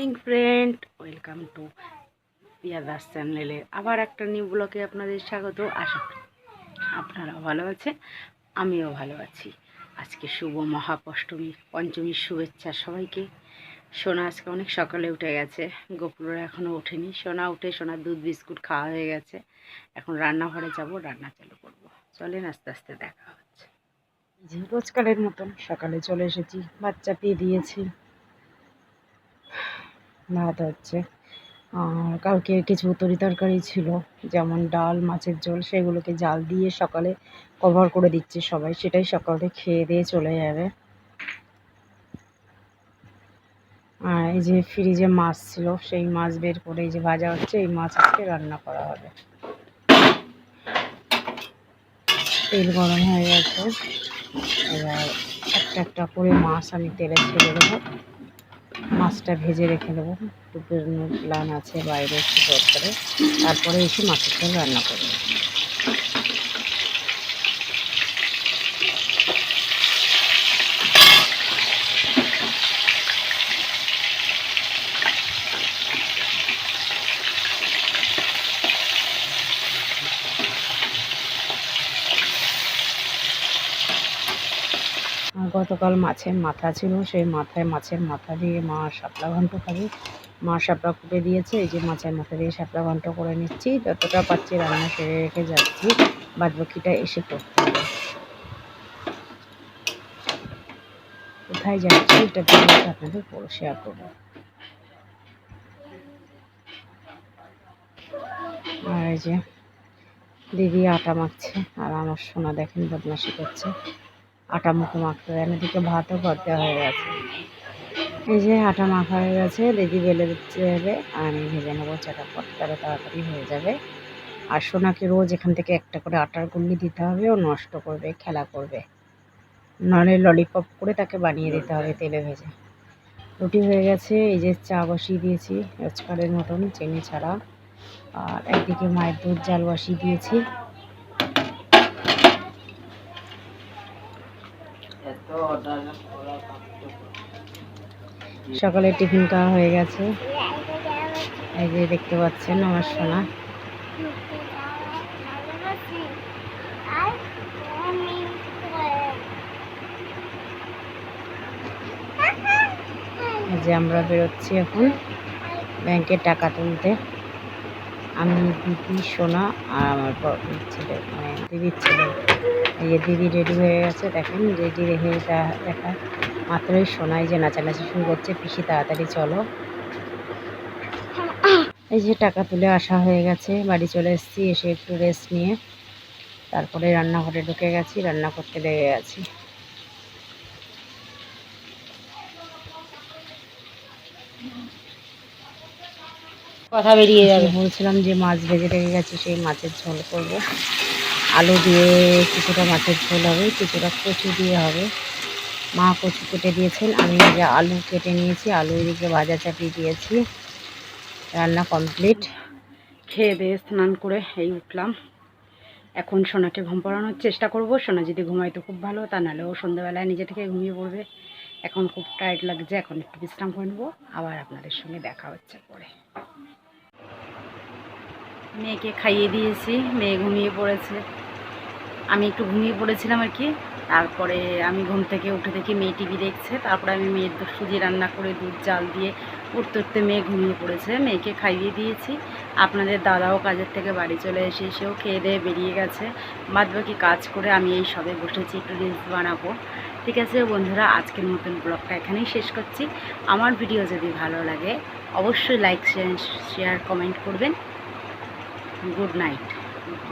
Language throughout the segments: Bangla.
Morning friend welcome to Piya Das চ্যানেলে আবার একটা নিউ ব্লগে আপনাদের স্বাগত। আশা করি আপনারা ভালো আছেন, আমিও ভালো আছি। আজকে শুভ মহাপষ্টমী পঞ্চমীর শুভেচ্ছা সবাইকে। সোনা আজকে অনেক সকালে উঠে গেছে, গোপুররা এখনও ওঠেনি। সোনা উঠে, সোনার দুধ, বিস্কুট খাওয়া হয়ে গেছে। এখন রান্নাঘরে যাব, রান্না চালু করব। চলেন আস্তে আস্তে দেখা হচ্ছে। রোজকালের মতন সকালে চলে এসেছি, বাচ্চা পেয়ে দিয়েছি। ভাত হচ্ছে। আর কালকে কিছু তরি তরকারি ছিল, যেমন ডাল, মাছের ঝোল, সেগুলোকে জাল দিয়ে সকালে কভার করে দিচ্ছে সবাই, সেটাই সকালে খেয়ে দিয়ে চলে যাবে। আর এই যে ফ্রিজে মাছ ছিল, সেই মাছ বের করে এই যে ভাজা হচ্ছে, এই মাছ আজকে রান্না করা হবে। তেল গরম হয়ে গেছে। এবার একটা একটা করে মাছ আমি তেলে ছেড়ে দেবো। মাছটা ভেজে রেখে দেবো। দুপুরের প্ল্যান আছে বাইরে একটু দরকারে। তারপরে এসে মাছের ঝোল রান্না করব। গতকাল মাছের মাথা ছিল, সেই মাথায় মাছের মাথা দিয়ে মা শাপলা ঘন্ট খাবে। মা শাপলা কুটে দিয়েছে, এই যে মাছের মাথা দিয়ে শাপলা ঘন্ট করে নিচ্ছি, যতটা পাচ্ছি রান্না সেরে রেখে যাচ্ছি বাদ বাকিটা এসে করতে হবে। কোথায় যাচ্ছি, এটা আপনাদের শেয়ার করব। আর এই যে দিদি আটা মাখছে, আর আমার সোনা দেখেন বদমাসি করছে। আটা মুখে মাখতে না এদিকে ভাতও করতে হয়ে গেছে। এই যে আটা মাখা হয়ে গেছে দিদি বেলে দিচ্ছে হবে, আমি ভেজে নেব চটাপট তাহলে তাড়াতাড়ি হয়ে যাবে। আর সোনাকে রোজ এখান থেকে একটা করে আটার গুল্লি দিতে হবে, ও নষ্ট করবে, খেলা করবে। নাহলে ললিপপ করে তাকে বানিয়ে দিতে হবে তেলে ভেজে। রুটি হয়ে গেছে, এই যে চা বসিয়ে দিয়েছি, রোজকারের মতন, চিনি ছাড়া। আর একদিকে মায়ের দুধ, জাল বসিয়ে দিয়েছি। সকালে টিফিন খাওয়া হয়ে গেছে। এই যে দেখতে পাচ্ছেন আমার সোনা। যে আমরা বেরোচ্ছি এখন ব্যাংকে টাকা তুলতে। আমি দিদি, সোনা আর আমার ছেলে মানে দিদির ছেলে। এই যে দিদি রেডি হয়ে গেছে, দেখেন রেডি রেখে দেখা। মাত্রই সোনাই যে নাচানাচি শুরু করছে, পিসি তাড়াতাড়ি চলো। এই যে টাকা তুলে আসা হয়ে গেছে, বাড়ি চলে এসেছি, এসে একটু রেস্ট নিয়ে। তারপরে রান্নাঘরে ঢুকে গেছি, রান্না করতে লেগে গেছি। কথা বেরিয়ে যাবে। বলছিলাম যে মাছ ভেজে রেখে গেছি, সেই মাছের ঝোল করব। আলু দিয়ে কিছুটা মাছের ঝোল হবে, কিছুটা কচু দিয়ে হবে। মা কচু কেটে দিয়েছেন, আমি যে আলু কেটে নিয়েছি, আলু এদিকে ভাজা চাপিয়ে দিয়েছি। রান্না কমপ্লিট। খেয়ে দিয়ে স্নান করে এই উঠলাম। এখন সোনাকে ঘুম পড়ানোর চেষ্টা করব। সোনা যদি ঘুমায় তো খুব ভালো, তা নাহলে ও সন্ধ্যাবেলায় নিজে থেকে ঘুমিয়ে পড়বে। এখন খুব টায়ার্ড লাগছে, এখন একটু বিশ্রাম করে নেব, আবার আপনাদের সঙ্গে দেখা হচ্ছে পরে। মেয়েকে খাইয়ে দিয়েছি, মেয়ে ঘুমিয়ে পড়েছে। আমি একটু ঘুমিয়ে পড়েছিলাম আর কি। তারপরে আমি ঘুম থেকে উঠে দেখি মেয়ে টিভি দেখছে। তারপরে আমি মেয়ের সুজি রান্না করে দুধ, জাল দিয়ে উঠতে উঠতে মেয়ে ঘুমিয়ে পড়েছে। মেয়েকে খাইয়ে দিয়েছি। আপনাদের দাদাও কাজের থেকে বাড়ি চলে এসে সেও খেয়ে দিয়ে বেরিয়ে গেছে। বাদ বাকি কাজ করে আমি এই সবে বসেছি, একটু রিলস বানাবো। ঠিক আছে বন্ধুরা, আজকের মতন ব্লগটা এখানেই শেষ করছি। আমার ভিডিও যদি ভালো লাগে, অবশ্যই লাইক শেয়ার কমেন্ট করবেন। Good night.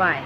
বাই।